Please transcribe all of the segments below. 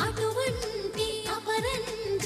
అటువంటి అపరంజ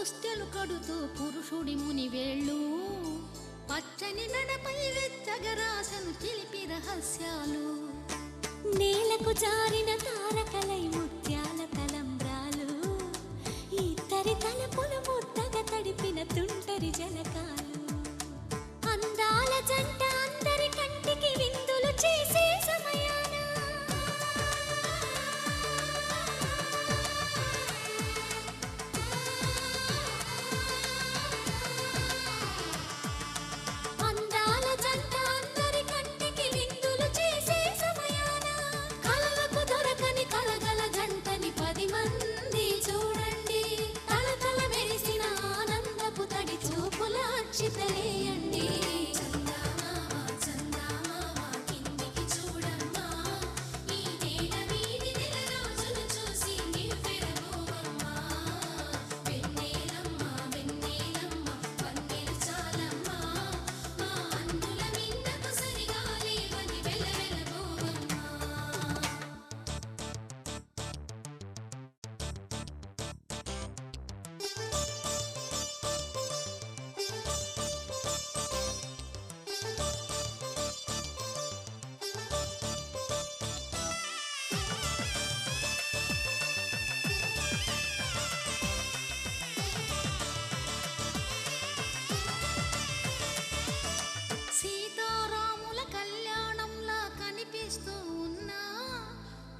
పుస్తెలు కడుతూ పురుషుడి ముని వేళ్ళు. పచ్చని నడపై వెచ్చగరాశను చిలిపి రహస్యాలు. నేలకు జారిన తారకలై ముత్యాల తలంబ్రాలు ఇద్దరి తలపులు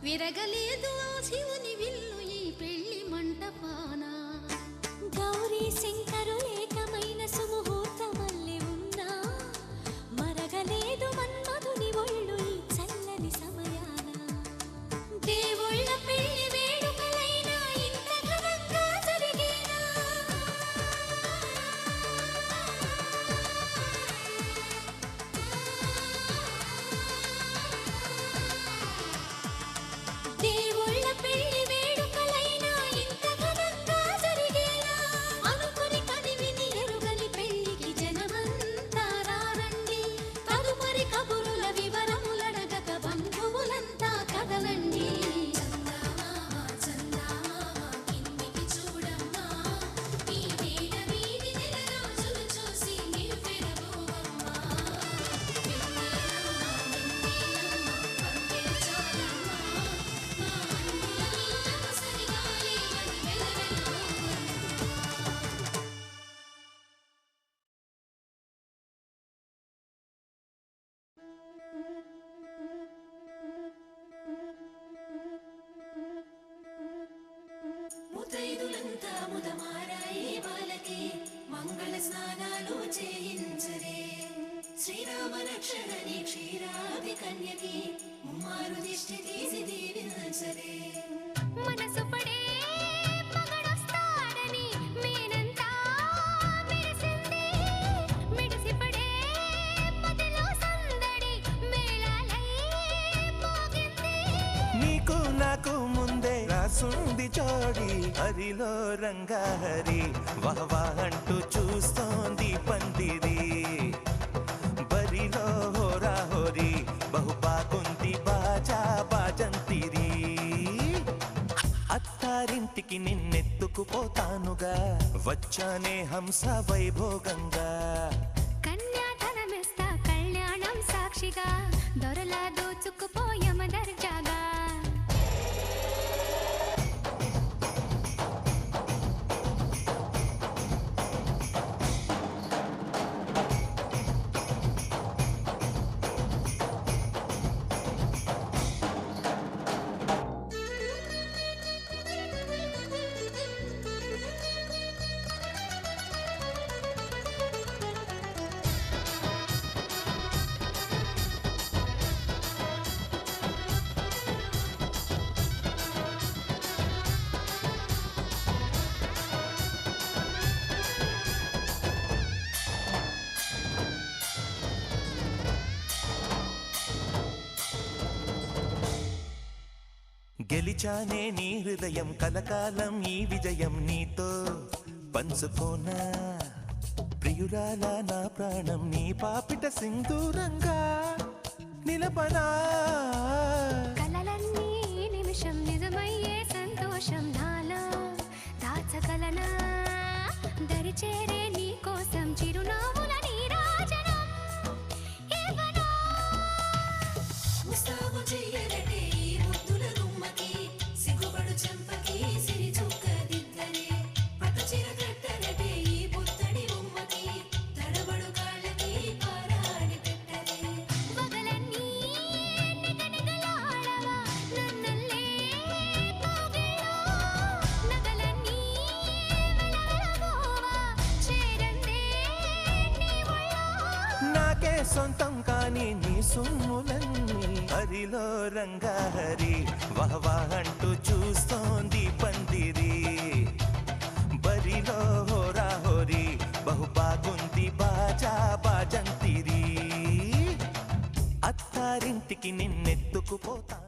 విరగలేదు ఆ षडदि क्षीरापि कन्यति मारुतिष्ठिति देवि नचरे मनसु पडे నాకు ముందే రాసుంది జోడి హరిలో రంగహరి వాహ అంటూ చూస్తోంది పందిరి. తో హోరా బహుపా కుంతి బాజా బాజంతిరి. అత్తారింటికి నిన్నెత్తుకుపోతానుగా వచ్చానే హంస వైభోగంగా. కన్యాధనమిస్తా కళ్యాణం సాక్షిగా దొరలా దోచుకుపోయమ దర్జాగా. గెలిచానే నీ హృదయం కలకాలం ఈ విజయం నీతో. పంచుకోనా ప్రియురాలా నా ప్రాణం నీ పాపిట సింధూరంగా నిలపనా కలలన్నీ నిమిషం నిజమయ్యే సంతోషం నాలో. దాచగలనా? దరిచేరే నీ కోసం చిరునవ్వుల సొమ్ములన్నీ హరిలో రంగాహరి వహవా అంటూ చూస్తోంది పందిరి. బరిలో హోరా హోరి బహు బాగుంది బాజా బాజంతిరి. అత్తారింటికి నిన్నెత్తుకుపోతా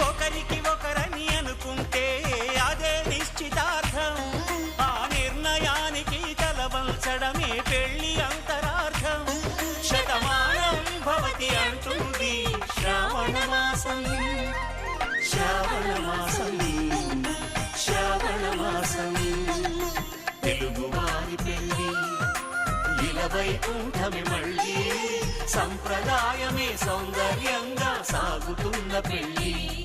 ఒకరికి ఒకరని అనుకుంటే అదే నిశ్చితార్థం. ఆ నిర్ణయానికి తలవంచడమే పెళ్ళి అంతరార్థం. శతమానం భవతి అంటుంది శ్రావణ మాసం. శ్రావణ మాసం. శ్రావణ మాసం. తెలుగువారి పెళ్ళి ఇలవైకుంఠమి మళ్ళీ సంప్రదాయమే సౌందర్యంగా సాగుతున్న పెళ్ళి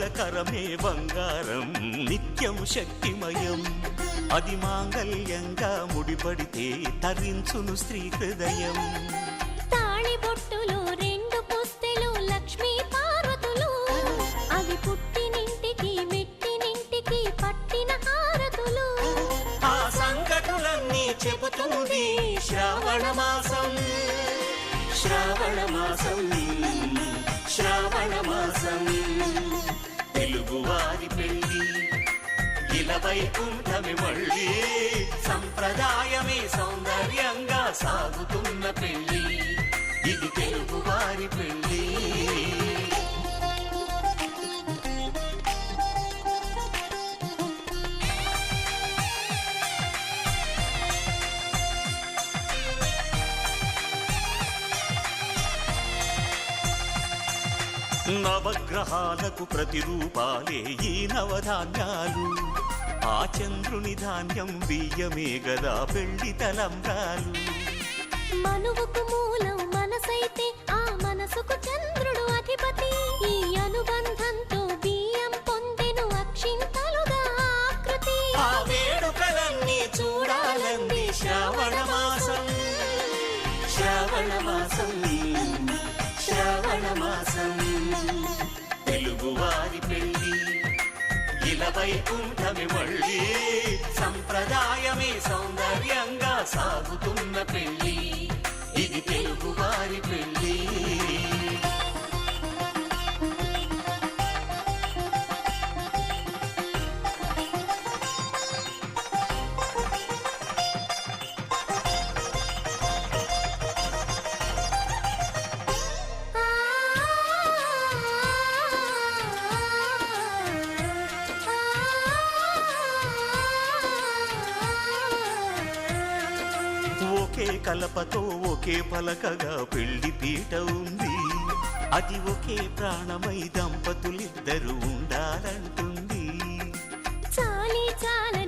మంగళకరమే బంగారం నిత్యం శక్తిమయం. అది మాంగళ్యంగా ముడిపడితే తరించును స్త్రీ హృదయం. తాళి బొట్టులు రెండు పుస్తెలు లక్ష్మీ పార్వతులు. అవి పుట్టినింటికి మెట్టినింటికి పట్టిన హారతులు. ఆ సంగతులన్నీ చెబుతుంది శ్రావణ మాసం. శ్రావణ మాసం శ్రావణ మాసం. నెల వైకుంఠమి మళ్ళీ సంప్రదాయమే సౌందర్యంగా సాగుతున్న పెళ్ళి. ఇది తెలుగు వారి పెళ్ళి. నవగ్రహాలకు ప్రతిరూపాలే ఈ నవధాన్యాలు. ఆ చంద్రుని ధాన్యం బియ్యమే గదా పెళ్ళి తలంబ్రాలు. మనువుకు మూలం ఇలవై కుంఠమి మళ్ళీ. సంప్రదాయమే సౌందర్యంగా సాగుతున్న పెళ్ళి. కలపతో ఒకే పలకగా పెళ్ళి పీట ఉంది. అది ఒకే ప్రాణమై దంపతులిద్దరూ ఉండాలంటుంది. చాలి చాలని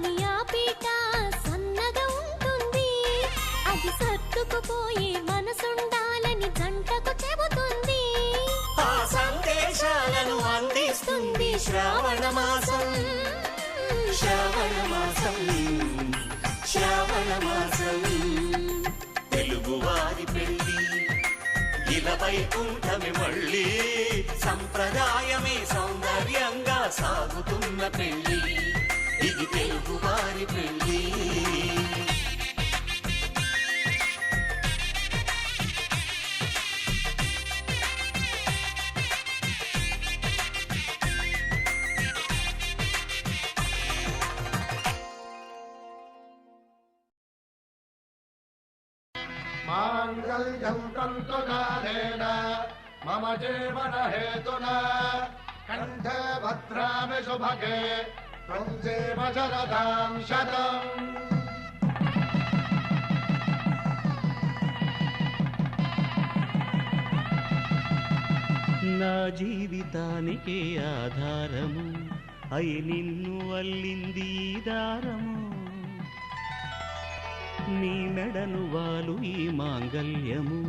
ఇలపై కుంఠమి మళ్ళీ సంప్రదాయమే సౌందర్యంగా సాగుతుంది मम जीवनहेतुना कण्ठे भद्रामि सुभगे त्वं जीव शरदां शतम् నా జీవితానికే ఆధారము అయి నిన్ను అల్లింది ఈ దారము నీ మెడను వాలు ఈ మాంగల్యము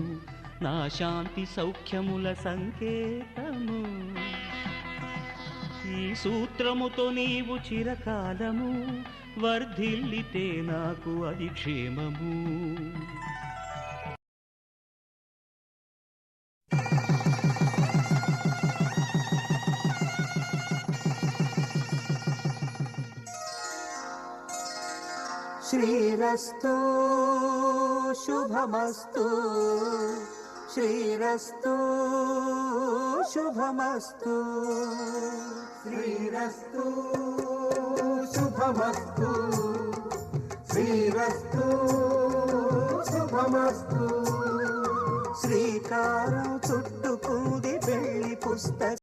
నా శాంతి సౌఖ్యముల సంకేతము. ఈ సూత్రముతో నీవు చిరకాలము వర్ధిల్లితే నాకు అది క్షేమము. శ్రీరస్తు శుభమస్తు. श्रीरस्तु शुभमस्तु श्रीरस्तु शुभमस्तु श्रीरस्तु शुभमस्तु श्रीकारं चुट्टुकूदि बेळ्ळि पुस्तक